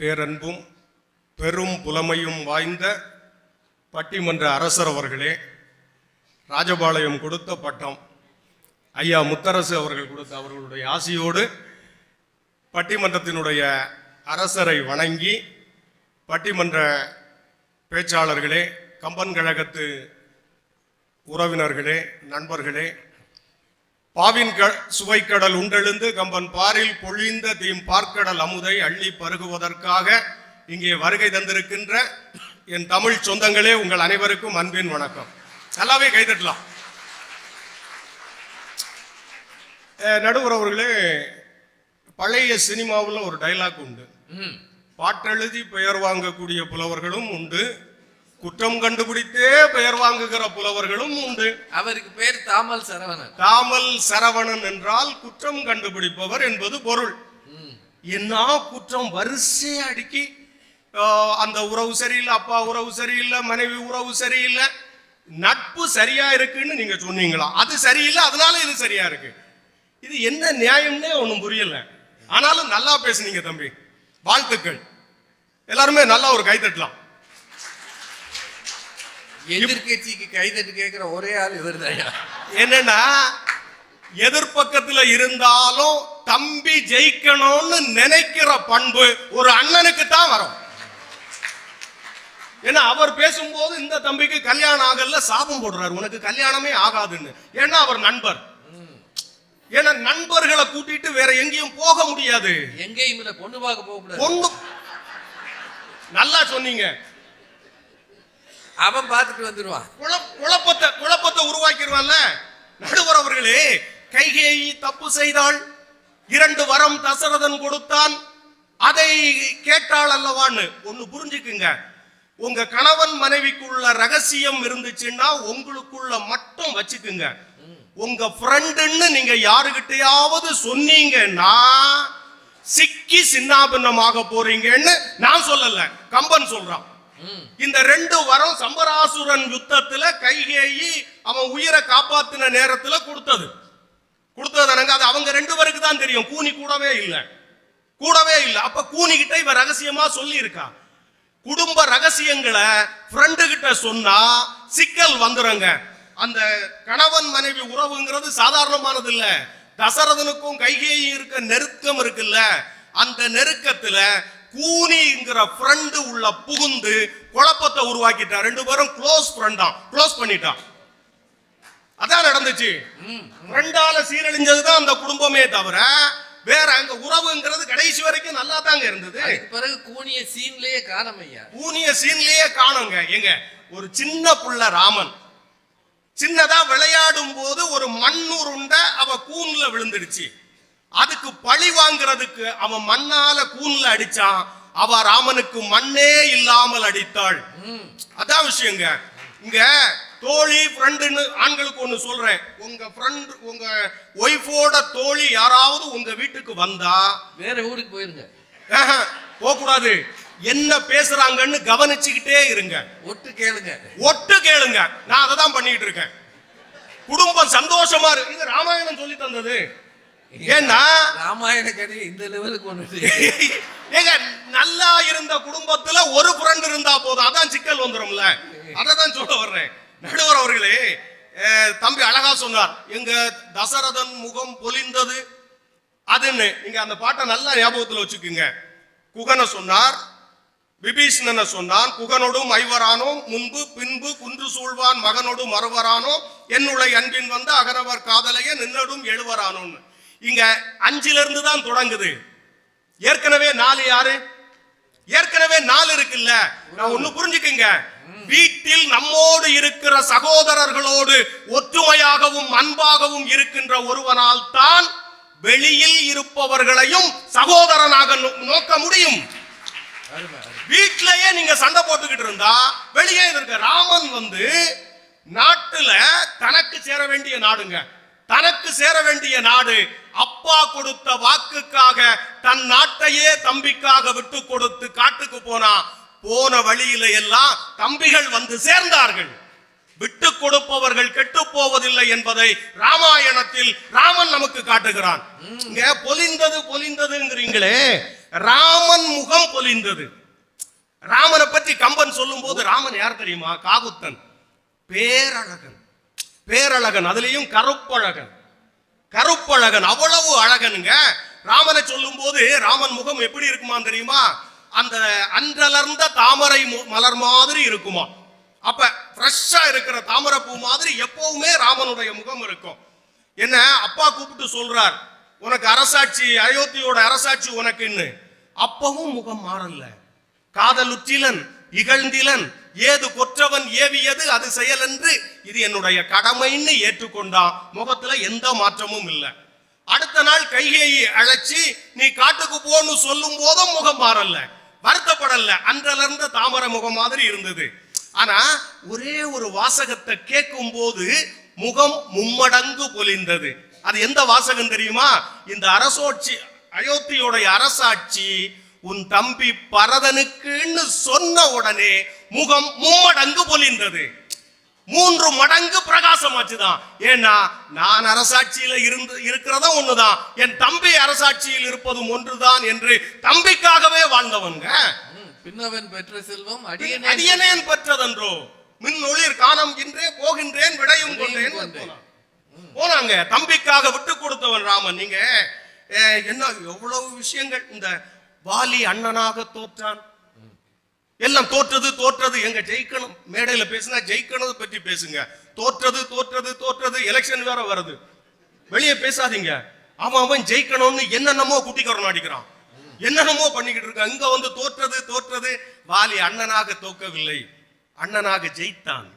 பேரன்பும் பெரும் புலமையும் வாய்ந்த பட்டிமன்ற அரசர் அவர்களே ராஜபாளையம் கொடுத்த பட்டம் ஐயா முத்தரசு அவர்கள் கொடுத்த அவர்களுடைய ஆசையோடு பட்டிமன்றத்தினுடைய அரசரை வணங்கி பட்டிமன்ற பேச்சாளர்களே கம்பன் கழகத்து உறவினர்களே நண்பர்களே பாவின் க சுவைக்கடல் உண்டெழுந்து கம்பன் பாரில் பொழிந்த தீம் பார்க்கடல் அமுதை அள்ளி பருகுவதற்காக இங்கே வருகை தந்திருக்கின்ற என் தமிழ் சொந்தங்களே உங்கள் அனைவருக்கும் அன்பின் வணக்கம். நல்லாவே கைதட்டலாம். அவர்களே பழைய சினிமாவில் ஒரு டைலாக் உண்டு. பாட்டெழுதி பெயர் வாங்கக்கூடிய புலவர்களும் உண்டு. குற்றம் கண்டுபிடித்தே பெயர் வாங்குகிற புலவர்களும் உண்டு. அவருக்கு பேர் தாமல் சரவணன். தாமல் சரவணன் என்றால் குற்றம் கண்டுபிடிப்பவர் என்பது பொருள். என்ன குற்றம்? வரிசை அடுக்கி அந்த உறவு சரியில்லை அப்பா உறவு சரியில்லை மனைவி உறவு சரியில்லை. நட்பு சரியா இருக்குன்னு நீங்க சொன்னீங்களா? அது சரியில்லை அதனால இது சரியா இருக்கு. இது என்ன நியாயம்னே ஒன்றும் புரியல. ஆனாலும் நல்லா பேசுனீங்க தம்பி. வாழ்த்துக்கள். எல்லாருமே நல்லா ஒரு கை தட்டலாம். எதிர்க்கட்சிக்கு கைதட்டு கேட்கிற ஒரே ஆள் இவர்தாயா என்னன்னா எதிர்பக்கத்துல இருந்தாலும் தம்பி ஜெயிக்கணும்னு நினைக்கிற பண்பு ஒரு அண்ணனுக்கு தான் வரும். ஏன்னா அவர் பேசும்போது இந்த தம்பிக்கு கல்யாணம் ஆகல சாபம் போடுறாரு. உனக்கு கல்யாணமே ஆகாதுன்னு. ஏன்னா அவர் நண்பர். ஏன்னா நண்பர்களை கூட்டிட்டு வேற எங்கேயும் போக முடியாது. எங்கேயும் இல்ல பொண்ணு பார்க்க போக பொண்ணு நல்லா சொன்னீங்க. அவன் பார்த்துட்டு வந்துடுவான் குழப்பத்தை குழப்பத்தை உருவாக்கிடுவான்ல? நடுவர் அவர்களே கைகேயி தப்பு செய்தாள். இரண்டு வரம் தசரதன் கொடுத்தான். அதை கேட்டாள் அல்லவான்னு ஒண்ணு புரிஞ்சுக்குங்க. உங்க கணவன் மனைவிக்குள்ள ரகசியம் இருந்துச்சுன்னா உங்களுக்குள்ள மட்டும் வச்சுக்குங்க. உங்க ஃப்ரெண்டுன்னு நீங்க யாருகிட்டயாவது சொன்னீங்கன்னா சிக்கி சின்னாபின்னமாக போறீங்கன்னு நான் சொல்லல. கம்பன் சொல்றான். இந்த ரெண்டு வரம் சம்பராசுரன் யுத்தத்துல கைகேயி அவன் உயிரை காப்பாத்தின நேரத்துல கொடுத்தது. கொடுத்தது எனக்கு அது அவங்க ரெண்டு பேருக்கு தான் தெரியும். கூனி கூடவே இல்லை. கூடவே இல்லை. அப்ப கூனி கிட்ட இவ ரகசியமா சொல்லி இருக்கா குடும்ப ரகசியங்களை ஃப்ரெண்டு கிட்ட சொன்னா சிக்கல் வந்துருங்க. அந்த கணவன் மனைவி உறவுங்கிறது சாதாரணமானது இல்ல தசரதனுக்கும் கைகேயும் இருக்க நெருக்கம் இருக்குல்ல. அந்த நெருக்கத்துல கூனிங்கிற ஃப்ரெண்டு உள்ள புகுந்து குழப்பத்தை உருவாக்கிட்டான் ரெண்டு பேரும் க்ளோஸ் ஃப்ரெண்டாம் க்ளோஸ் பண்ணிட்டான் அதான் நடந்துச்சு. ஃப்ரெண்டால சீரழிஞ்சதுதான் அந்த குடும்பமே தவிர வேற அங்க உறவுங்கிறது கடைசி வரைக்கும் நல்லா தாங்க இருந்தது பிறகு கூனிய சீன்லயே காணோம் ஐயா. பூனிய சீன்லயே காணுங்க. எங்க ஒரு சின்ன புள்ள ராமன். சின்னதா விளையாடும் போது ஒரு மண் உருண்டை அவ கூன்ல விழுந்துடுச்சு. அதுக்கு பழி வாங்குறதுக்கு அவன் மண்ணால கூன்ல அடிச்சான். அவ ராமனுக்கு மண்ணே இல்லாமல் அடித்தாள். அதான் விஷயங்க. இங்க தோழி ஃப்ரெண்டுன்னு ஆண்களுக்கு ஒண்ணு சொல்றேன். உங்க ஃப்ரெண்ட் உங்க ஒய்ஃபோட தோழி யாராவது உங்க வீட்டுக்கு வந்தா வேற ஊருக்கு போயிருங்க. போகக்கூடாது. என்ன பேசுறாங்கன்னு கவனிச்சுக்கிட்டே இருங்க. ஒட்டு கேளுங்க. ஒட்டு கேளுங்க. நான் அதை தான் பண்ணிட்டு இருக்கேன். குடும்பம் சந்தோஷமா இருக்கு இது ராமாயணம் சொல்லி தந்தது. ஏன்னா ராமாயண கதை இந்த லெவலுக்கு கொண்டு ஏங்க நல்லா இருந்த குடும்பத்துல ஒரு ஃப்ரெண்ட் இருந்தா போதும். அதான் சிக்கல் வந்துரும்ல. அதை தான் சொல்ல வர்றேன். நடுவர் அவர்களே தம்பி அழகா சொன்னார் எங்க தசரதன் முகம் பொலிந்தது. அதுன்னு நீங்க அந்த பாட்டை நல்லா ஞாபகத்துல வச்சுக்குங்க. குகனை சொன்னார் விபீஷணனை சொன்னான் குகனோடும் ஐவரானோம் முன்பு பின்பு குன்று சூழ்வான் மகனோடு மறுவரானோம் என்னுடைய அன்பின் வந்து அகரவர் காதலைய நின்னடும் எழுவரானோன்னு. இங்க அஞ்சுல இருந்து தான் தொடங்குது. ஏற்கனவே நாலு யாரு? ஏற்கனவே நாலு இருக்குல்ல? நான் ஒண்ணு புரிஞ்சுக்குங்க. வீட்டில் நம்மோடு இருக்கிற சகோதரர்களோடு ஒற்றுமையாகவும் அன்பாகவும் இருக்கின்ற ஒருவனால் தான் வெளியில் இருப்பவர்களையும் சகோதரனாக நோக்க முடியும். வீட்டிலேயே நீங்க சண்டை போட்டுக்கிட்டு இருந்தா வெளியே இருக்க ராமன் வந்து நாட்டுல தனக்கு சேர வேண்டிய நாடுங்க. தனக்கு சேர வேண்டிய நாடு அப்பா கொடுத்த வாக்குக்காக தன் நாட்டையே தம்பிக்காக விட்டு கொடுத்து காட்டுக்கு போனா போன வழியில எல்லாம் தம்பிகள் வந்து சேர்ந்தார்கள். விட்டு கொடுப்பவர்கள் கெட்டு போவதில்லை என்பதை ராமாயணத்தில் ராமன் நமக்கு காட்டுகிறான். இங்க பொலிந்தது பொலிந்ததுங்கிறீங்களே. ராமன் முகம் பொலிந்தது. ராமனை பற்றி கம்பன் சொல்லும் போது ராமன் யார் தெரியுமா? காகுத்தன். பேரழகன். பேரழகன் அதுலேயும் கருப்பழகன். கருப்பழகன் அவ்வளவு அழகனுங்க. ராமனை சொல்லும்போது ராமன் முகம் எப்படி இருக்குமா தெரியுமா? அந்த அன்றலர்ந்த தாமரை மு- மலர் மாதிரி இருக்குமா. அப்ப ஃப்ரெஷ்ஷா இருக்கிற தாமரை பூ மாதிரி எப்பவுமே ராமனுடைய முகம் இருக்கும். என்ன? அப்பா கூப்பிட்டு சொல்றார் உனக்கு அரசாட்சி அயோத்தியோட அரசாட்சி உனக்குன்னு. அப்பவும் முகம் மாறல. காதலுற்றிலன் இகழ்ந்திலன் ஏது கொற்றவன் ஏவியது அது செயலென்று இது என்னுடைய கடமைன்னு ஏற்றுக்கொண்டான் முகத்துல எந்த மாற்றமும் இல்லை. அடுத்த நாள் கைகேயி அழைச்சி நீ காட்டுக்கு போன்னு சொல்லும் போதும் முகம் மாறல வருத்தப்படல. அன்றலர்ந்த தாமரை முகம் மாதிரி இருந்தது. ஆனா ஒரே ஒரு வாசகத்தை கேட்கும் போது முகம் மும்மடங்கு பொலிந்தது. அது எந்த வாசகம் தெரியுமா? இந்த அரசோட்சி அயோத்தியோடைய அரசாட்சி உன் தம்பி பரதனுக்குன்னு சொன்ன உடனே முகம் மும்மடங்கு பொலிந்தது மூன்று மடங்கு பிரகாசமாச்சுதான். ஏன்னா நான் அரசாட்சியில இருந்து இருக்கிறதும் ஒண்ணுதான். என் தம்பி அரசாட்சியில் இருப்பதும் ஒன்றுதான் என்று தம்பிக்காகவே வாழ்ந்தவங்க. பின்னவன் பெற்ற செல்வம் அடியனே அடியனேன் பெற்றதன்றோ? மின் ஒளிர் காணம் இன்றே போகின்றேன் விடையும் கொண்டேன். போனாங்க. தம்பிக்காக விட்டு கொடுத்தவன் ராமன். நீங்க என்ன எவ்வளவு விஷயங்கள். இந்த வாலி அண்ணனாக தோற்றான். எல்லாம் தோற்றது தோற்றது எங்க ஜெயிக்கணும்? மேடையில பேசினா ஜெயிக்கணும் பற்றி பேசுங்க. தோற்றது தோற்றது தோற்றது எலெக்ஷன் வேற வருது. வெளியே பேசாதீங்க. அவன் அவன் ஜெயிக்கணும்னு என்னென்னமோ குட்டிக்கரணம் அடிக்கிறான். என்னென்னமோ பண்ணிக்கிட்டு இருக்கான். இங்க வந்து தோற்றது தோற்றது வாலி அண்ணனாக தோக்கவில்லை. அண்ணனாக ஜெயித்தான்.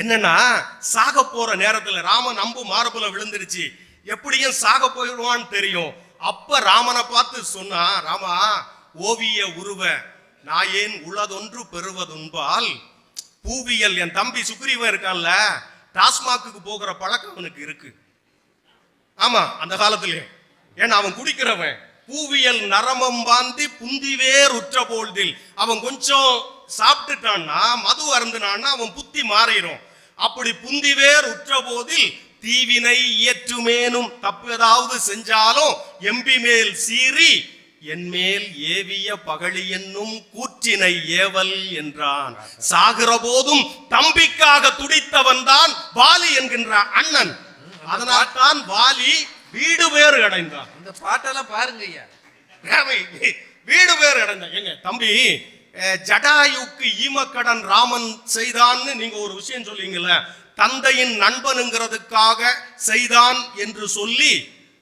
என்னன்னா சாக போற நேரத்துல ராமன் அம்பு மார்புல விழுந்துருச்சு. எப்படியும் சாக போயிடுவான்னு தெரியும். அப்ப ராமனை பார்த்து சொன்னா ராமா ஓவிய உருவ நான் ஏன் உளதொன்று பெறுவதுன்பால் பூவியல் என் தம்பி சுக்ரீவன் இருக்கான்ல டாஸ்மாக்கு போகிற பழக்கம் அவனுக்கு இருக்கு. ஆமா அந்த காலத்திலே. ஏன்னா அவன் குடிக்கிறவன். பூவியல் நரமம் பாந்தி புந்திவேர் உற்ற போல்தில் அவன் கொஞ்சம் சாப்பிட்டுட்டான்னா மது அருந்தினான்னா அவன் புத்தி மாறிடும். அப்படி புந்திவேர் உற்ற போதில் தீவினை இயற்றுமேனும் தப்பு ஏதாவது செஞ்சாலும் எம்பி மேல் சீறி என் மேல் ஏவிய பகழி என்னும் கூற்றினை ஏவல் என்றான். சாகிற போதும் தம்பிக்காக துடித்தவன் தான் வாலி என்கின்ற அண்ணன். அதனால் தான் வாலி வீடு பேறு அடைந்தான். இந்த பாட்டெல்லாம் பாருங்க ஐயா. வீடு பேறு அடைந்தான். எங்க தம்பி ஜடாயுக்கு ஈமக்கடன் ராமன் செய்தான்னு நீங்க ஒரு விஷயம் சொல்லுவீங்கல்ல தந்தையின் நண்பனுங்கிறதுக்காக செய்தான் என்று சொல்லி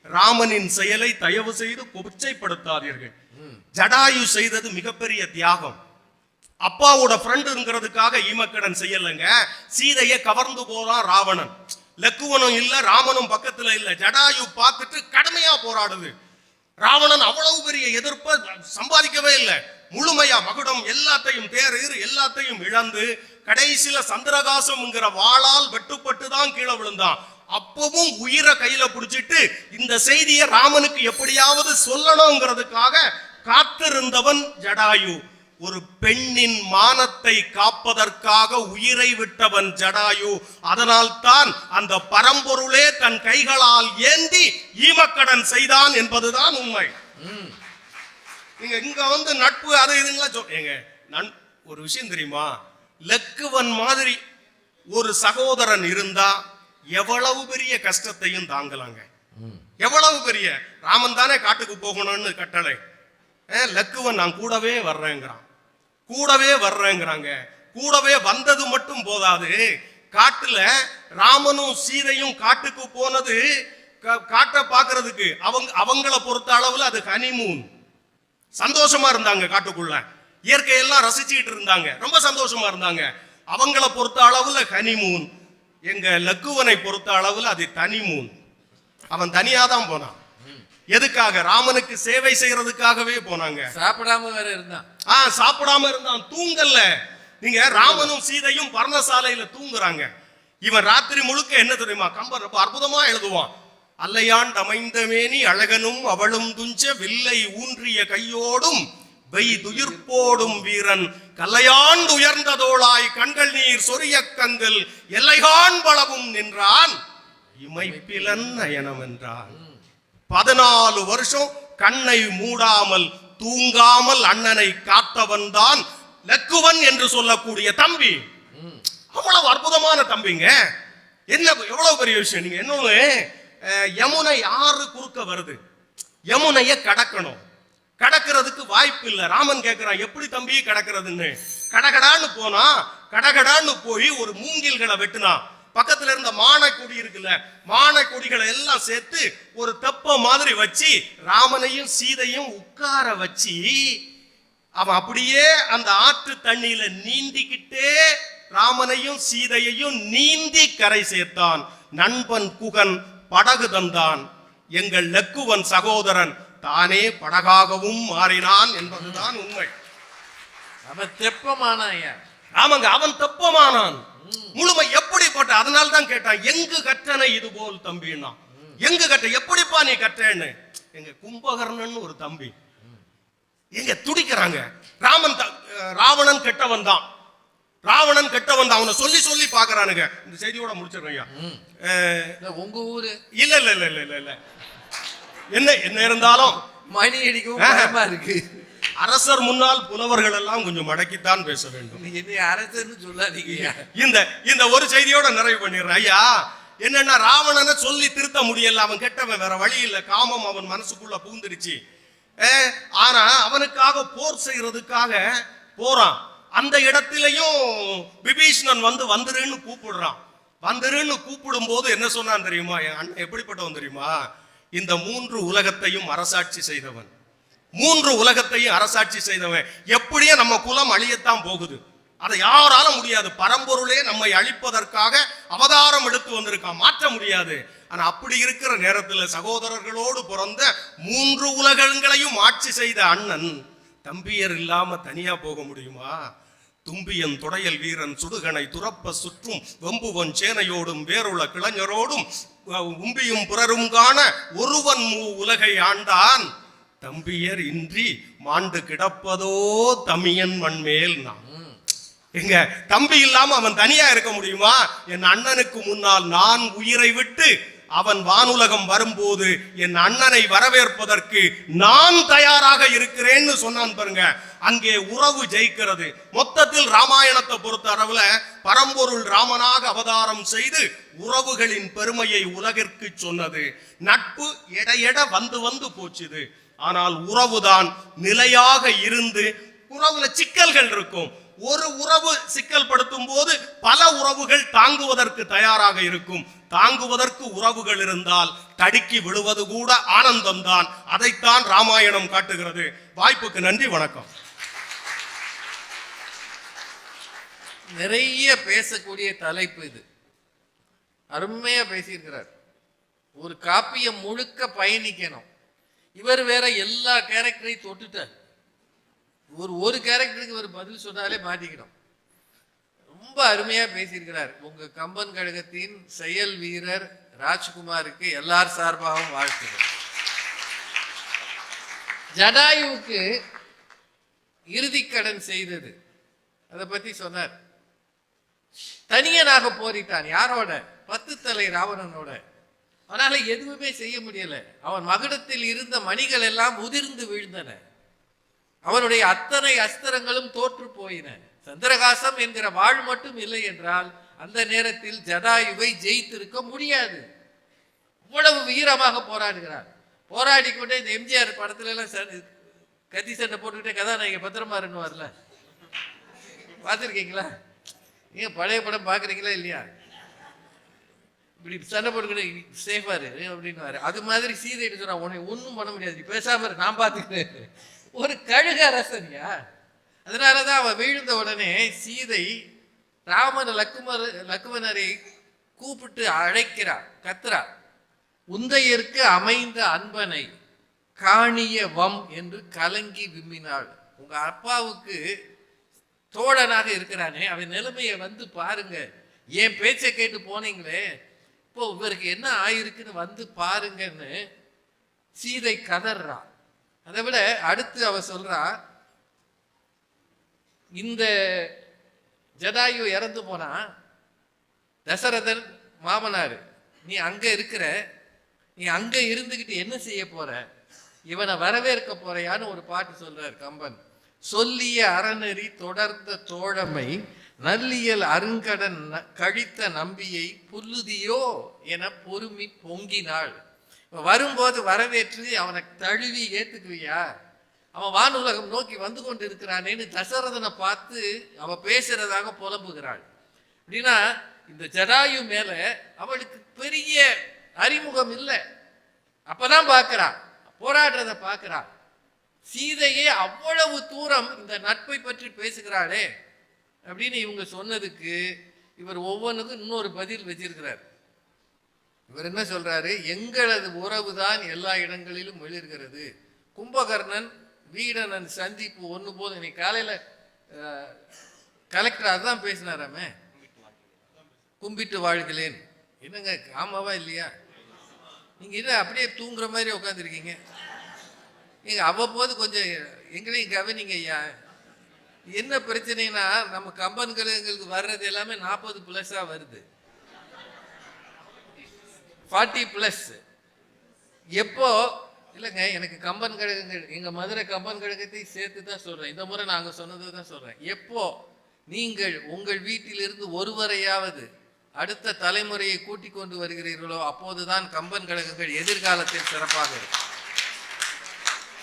ராமனின் செயலை தயவு செய்து கொச்சைப்படுத்தாதீர்கள். ஜடாயு செய்தது மிகப்பெரிய தியாகம். அப்பாவோட ஃப்ரெண்டுங்கிறதுக்காக ஈமக்கடன் செய்யலைங்க. சீதையை கவர்ந்து போறான் ராவணன். லக்குவனும் இல்ல ராமனும் பக்கத்துல இல்ல. ஜடாயு பார்த்துட்டு கடுமையா போராடுது. ராவணன் அவ்வளவு பெரிய எதிர்ப்பை சம்பாதிக்கவே இல்லை. முழுமையா மகுடம் எல்லாத்தையும் தேரீர் எல்லாத்தையும் இழந்து கடைசியில சந்திரகாசம்ங்கிற வாளால் வெட்டுப்பட்டு தான் கீழே விழுந்தான். அப்பவும் உயிரை கையில பிடிச்சிட்டு இந்த செய்தியை ராமனுக்கு எப்படியாவது சொல்லணுங்கிறதுக்காக காத்திருந்தவன் ஜடாயு. ஒரு பெண்ணின் மானத்தை காப்பதற்காக உயிரை விட்டவன் ஜடாயு. அதனால் தான் அந்த பரம்பொருளே தன் கைகளால் ஏந்தி ஈமக்கடன் செய்தான் என்பதுதான் உண்மை. நீங்க இங்க வந்து நட்பு அது இதுங்களா சொல்றீங்க நன் ஒரு விஷயம் தெரியுமா? லக்குவன் மாதிரி ஒரு சகோதரன் இருந்தா எவ்வளவு பெரிய கஷ்டத்தையும் தாங்கலாங்க. எவ்வளவு பெரிய ராமன் தானே காட்டுக்கு போகணும்னு கட்டளை. அஹ், லக்குவன் நான் கூடவே வர்றேங்கிறான். கூடவே வர்றேங்கிறாங்க. கூடவே வந்தது மட்டும் போதாது. காட்டுல ராமனும் சீதையும் காட்டுக்கு போனது காட்டை பார்க்கறதுக்கு அவங்க அவங்கள பொறுத்த அளவுல அது ஹனிமூன் சந்தோஷமா இருந்தாங்க காட்டுக்குள்ள. இயற்கையெல்லாம் ரசிச்சுக்கிட்டு இருந்தாங்க. ரொம்ப சந்தோஷமா இருந்தாங்க. அவங்கள பொறுத்த அளவுல ஹனிமூன் எங்க லக்குவனை பொறுத்த அளவுல அது தனிமூன் அவன் தனியா தான் போனான். எதுக்காக? ராமனுக்கு சேவை செய்யறதுக்காகவே போனாங்க. சாப்பிடாம வேற இருந்தான். ஆ சாப்பிடாம இருந்தான். தூங்கல்ல நீங்க ராமனும் சீதையும் பர்ணசாலையில தூங்குறாங்க. இவன் ராத்திரி முழுக்க என்ன தெரியுமா? கம்பர் ரொம்ப அற்புதமா எழுதுவான். அல்லையான் அமைந்தமேனி அழகனும் அவளும் துஞ்ச வில்லை ஊன்றிய கையோடும் வெய் துயிர்ப்போடும் வீரன் கல்லையாண்டு உயர்ந்ததோளாய் கண்கள் நீர் சொரிய கங்கள் எல்லைகான் பலவும் நின்றான். இமைப்பிலன் நயனம் என்றான் பதினாலு வருஷம் கண்ணை மூடாமல் தூங்காமல் அண்ணனை காத்தவன் தான் லக்குவன் என்று சொல்லக்கூடிய தம்பி. அவ்வளவு அற்புதமான தம்பிங்க. என்ன எவ்வளவு பெரிய விஷயம்? நீங்க இன்னொன்னு யமுனை ஆறு குறுக்க வருது. யமுனைய கடக்கணும். கடக்கிறதுக்கு வாய்ப்பு இல்லை. ராமன் கேட்குறான் எப்படி தம்பி கடக்கிறதுன்னு? கடகடான்னு போனா கடகடான்னு போய் ஒரு மூங்கில்களை வெட்டினான் பக்கத்துல இருந்த மானக்குடி இருக்குல்ல மானக்குடிகளை எல்லாம் சேர்த்து ஒரு தெப்ப மாதிரி வச்சு ராமனையும் சீதையும் உட்கார வச்சு அவன் அப்படியே அந்த ஆற்று தண்ணியில நீந்திக்கிட்டே ராமனையும் சீதையையும் நீந்தி கரை சேர்த்தான். நண்பன் குகன் படகு தந்தான். எங்கள் லக்குவன் சகோதரன் தானே படகாகவும் மாறினான் என்பதுதான் உண்மை. அவன் தெப்பமான ஐயா ஆமாங்க அவன் தெப்பமானான். முழுமை எப்படிப்பட்ட அதனால தான் கேட்டான் எங்கு கற்றனை இது போல் தம்பின்னா எங்கு கற்ற எப்படிப்பா நீ கற்றேன்னு? எங்க கும்பகர்ணன் ஒரு தம்பி. எங்க துடிக்கிறாங்க. ராமன் ராவணன் கெட்டவன் தான். ராவணன் கெட்டவன் தான். அவனை சொல்லி சொல்லி பாக்குறானுங்க இந்த செய்தியோட முடிச்சிடுறேன் ஐயா. உங்க ஊரு? இல்ல இல்ல இல்ல இல்ல இல்ல. என்ன என்ன இருந்தாலும்? மணி அடிக்கவும் ஆஹா. பயமா இருக்கு. அரசர் முன்னால் புலவர்கள் எல்லாம் கொஞ்சம் மடக்கித்தான் பேச வேண்டும். நீ என்னை அரசன்னு சொல்லாதீங்க. இந்த இந்த ஒரு செய்தியோட நிறைவு பண்ணிடுறேன். ஐயா என்னன்னா ராவணனை சொல்லி திருத்த முடியல. அவன் கெட்டவன் வேற வழி இல்ல. காமம் அவன் மனசுக்குள்ள பூந்துடுச்சு அஹ், ஆனா அவனுக்காக போர் செய்யறதுக்காக போறான். அந்த இடத்திலையும் விபீஷ்ணன் வந்து வந்துருன்னு கூப்பிடுறான். வந்துருன்னு கூப்பிடும் போது என்ன சொன்னான் தெரியுமா? என் அண்ணன் எப்படிப்பட்டவன் தெரியுமா? இந்த மூன்று உலகத்தையும் அரசாட்சி செய்தவன். மூன்று உலகத்தையும் அரசாட்சி செய்தவன். எப்படியே நம்ம குலம் அழியத்தான் போகுது. அதை யாரால முடியாது. பரம்பொருளே நம்மை அழிப்பதற்காக அவதாரம் எடுத்து வந்திருக்கான் மாற்ற முடியாது. ஆனா அப்படி இருக்கிற நேரத்தில் சகோதரர்களோடு பிறந்த மூன்று உலகங்களையும் ஆட்சி செய்த அண்ணன் தம்பியர் இல்லாம தனியா போக முடியுமா? தும்பியன் துடையல் வீரன் சுடுகனை துறப்ப சுற்றும் வெம்புவன் சேனையோடும் வேறுள்ள கிளைஞரோடும் உம்பியும் புறரும் காண ஒருவன் மூ உலகை ஆண்டான். தம்பியர் இன்றி மாண்டு கிடப்பதோ தமியன் மண்மேல் நாம் எங்க தம்பி இல்லாம அவன் தனியா இருக்க முடியுமா? என் அண்ணனுக்கு முன்னால் நான் உயிரை விட்டு அவன் வானுலகம் வரும்போது என் அண்ணனை வரவேற்பதற்கு நான் தயாராக இருக்கிறேன்னு சொன்னான் பாருங்க. அங்கே உறவு ஜெயிக்கிறது. மொத்தத்தில் ராமாயணத்தை பொறுத்த அளவுல பரம்பொருள் ராமனாக அவதாரம் செய்து உறவுகளின் பெருமையை உலகிற்கு சொன்னது. நட்பு எடையெட வந்து வந்து போச்சுது. ஆனால் உறவுதான் நிலையாக இருந்து உறவுல சிக்கல்கள் இருக்கும். ஒரு உறவு சிக்கல் படுத்தும் போது பல உறவுகள் தாங்குவதற்கு தயாராக இருக்கும். தாங்குவதற்கு உறவுகள் இருந்தால் தடுக்கி விழுவது கூட ஆனந்தம்தான். அதைத்தான் ராமாயணம் காட்டுகிறது. வாய்ப்புக்கு நன்றி வணக்கம். நிறைய பேசக்கூடிய தலைப்பு இது. அருமையா பேசியிருக்கிறார். ஒரு காப்பியை முழுக்க பயணிக்கணும். இவர் வேற எல்லா கேரக்டரையும் தொட்டுட்டார். ஒரு ஒரு கேரக்டருக்கு ஒரு பதில் சொன்னாலே மாட்டிக்கணும் ரொம்ப அருமையா பேசியிருக்கிறார். உங்க கம்பன் கழகத்தின் செயல் வீரர் ராஜ்குமாருக்கு எல்லார் சார்பாகவும் வாழ்த்துகள். ஜடாயுவுக்கு இறுதிக்கடன் செய்தது. அதை பத்தி சொன்னார். தனியனாக போரிட்டான். யாரோட? பத்து தலை ராவணனோட. அவனால எதுவுமே செய்ய முடியல. அவன் மகுடத்தில் இருந்த மணிகள் எல்லாம் உதிர்ந்து வீழ்ந்தன. அவனுடைய அத்தனை அஸ்திரங்களும் தோற்று போயின. சந்திரகாசம் என்கிற வாழ் மட்டும் இல்லை என்றால் அந்த நேரத்தில் ஜடாயுவை ஜெயித்திருக்க முடியாது. இவ்வளவு வீரமாக போராடுகிறார். போராடி கொண்டே இந்த எம்ஜிஆர் படத்துல எல்லாம் கத்தி சண்டை போட்டுக்கிட்டே கதாநாயகி பத்திரமா இருந்துவார்ல. பார்த்துருக்கீங்களா? நீங்க பழைய படம் பார்க்குறீங்களா இல்லையா? இப்படி சண்டை போட்டுக்கிட்டு சேஃபாரு அப்படின்னு அது மாதிரி சீதைட்டு சொன்னா உன்னை ஒன்றும் பண்ண முடியாது. நீ பேசாம நான் பார்த்துக்கிறேன். ஒரு கழுக அரசனியா? அதனாலதான் அவன் வீழ்ந்த உடனே சீதை ராமன் லக்குமர் லக்குமணரை கூப்பிட்டு அழைக்கிறார் கத்துறார் உந்தையருக்கு அமைந்த அன்பனை காணிய வம் என்று கலங்கி விம்மினாள். உங்க அப்பாவுக்கு தோழனாக இருக்கிறானே அவன் நிலைமையை வந்து பாருங்க. என் பேச்சை கேட்டு போனீங்களே இப்போ இவருக்கு என்ன ஆயிருக்குன்னு வந்து பாருங்கன்னு சீதை கதறா அதை விட அடுத்து அவ சொல்றா இந்த ஜடாயு இறந்து போனா தசரதன் மாமனார் நீ அங்க இருக்கிற நீ அங்க இருந்துகிட்டு என்ன செய்ய போற? இவனை வரவேற்க போறையான்னு ஒரு பாட்டு சொல்றார் கம்பன். சொல்லிய அறநெறி தொடர்ந்த தோழமை நல்லியல் அருங்கடன் கழித்த நம்பியை புல்லுதியோ என பொறுமி பொங்கினாள். வரும்போது வரவேற்று அவனை தழுவி ஏற்றுக்குவியா அவன் வானுலகம் நோக்கி வந்து கொண்டு இருக்கிறானேன்னு தசரதனை பார்த்து அவன் பேசுறதாக புலம்புகிறாள். அப்படின்னா இந்த ஜடாயு மேல அவளுக்கு பெரிய அறிமுகம் இல்லை. அப்பதான் பார்க்கிறா போராடுறத பார்க்கிறா சீதையே அவ்வளவு தூரம் இந்த நட்பை பற்றி பேசுகிறாளே அப்படின்னு இவங்க சொன்னதுக்கு இவர் ஒவ்வொன்றுக்கும் இன்னொரு பதில் வச்சிருக்கிறார். இவர் என்ன சொல்றாரு? எங்களது உறவுதான் எல்லா இடங்களிலும் வெளிர்கிறது கும்பகர்ணன் வீடனன் சந்திப்பு ஒன்று போது இன்னைக்கு காலையில் கலெக்டர் அதான் பேசினாராமே. கும்பிட்டு வாழ்கிறேன். என்னங்க ஆமாவா இல்லையா? நீங்கள் என்ன அப்படியே தூங்குற மாதிரி உட்காந்துருக்கீங்க நீங்கள் அவ்வப்போது கொஞ்சம் எங்களையும் கவனிங்க ஐயா. என்ன பிரச்சனைனா நம்ம கம்பன் கழகங்களுக்கு வர்றது எல்லாமே நாற்பது ப்ளஸ்ஸாக வருது. ஃபார்ட்டி ப்ளஸ் எப்போ? இல்லைங்க எனக்கு கம்பன் கழகங்கள் எங்கள் மதுரை கம்பன் கழகத்தை சேர்த்து தான் சொல்கிறேன் இந்த முறை நாங்கள் சொன்னது தான் சொல்கிறேன் எப்போ? நீங்கள் உங்கள் வீட்டிலிருந்து ஒருவரையாவது அடுத்த தலைமுறையை கூட்டிக் கொண்டு வருகிறீர்களோ அப்போதுதான் கம்பன் கழகங்கள் எதிர்காலத்தில் சிறப்பாக இருக்கும்.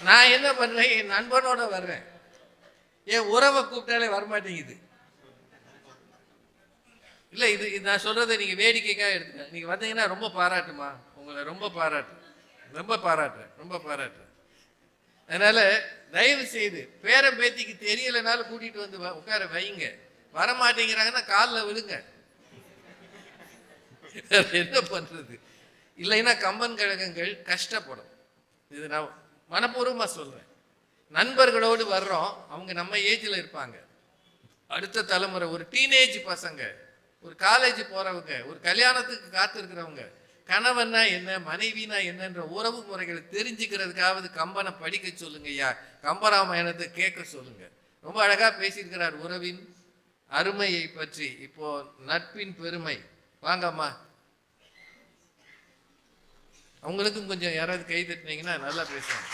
நான் என்ன பண்ணுறேன் என் நண்பனோட வர்றேன். என் உறவை கூப்பிட்டாலே வரமாட்டேங்குது. இல்லை இது இது நான் சொல்கிறத நீங்கள் வேடிக்கைக்காக எடுத்துக்க நீங்கள் வந்தீங்கன்னா ரொம்ப பாராட்டுமா? உங்களை ரொம்ப பாராட்டு. ரொம்ப பாராட்டுறேன் ரொம்ப பாராட்டுறேன் அதனால் தயவு செய்து பேரன் பேத்திக்கு தெரியலைனாலும் கூட்டிகிட்டு வந்து வ- உட்கார வைங்க. வர மாட்டேங்கிறாங்கன்னா காலில் விழுங்க. என்ன பண்ணுறது இல்லைன்னா கம்பன் கழகங்கள் கஷ்டப்படும். இது நான் மனப்பூர்வமாக சொல்கிறேன் நண்பர்களோடு வர்றோம் அவங்க நம்ம ஏஜில் இருப்பாங்க. அடுத்த தலைமுறை ஒரு டீனேஜ் பசங்க. ஒரு காலேஜ் போறவங்க ஒரு கல்யாணத்துக்கு காத்திருக்கிறவங்க கணவன்னா என்ன மனைவினா என்னன்ற உறவு முறைகளை தெரிஞ்சுக்கிறதுக்காவது கம்பனை படிக்க சொல்லுங்க ஐயா. கம்பராமாயணத்தை கேட்க சொல்லுங்க. ரொம்ப அழகா பேசியிருக்கிறார் உறவின் அருமையை பற்றி. இப்போ நட்பின் பெருமை. வாங்கம்மா. அவங்களுக்கும் கொஞ்சம் யாராவது கை தட்டினீங்கன்னா நல்லா பேசுவாங்க.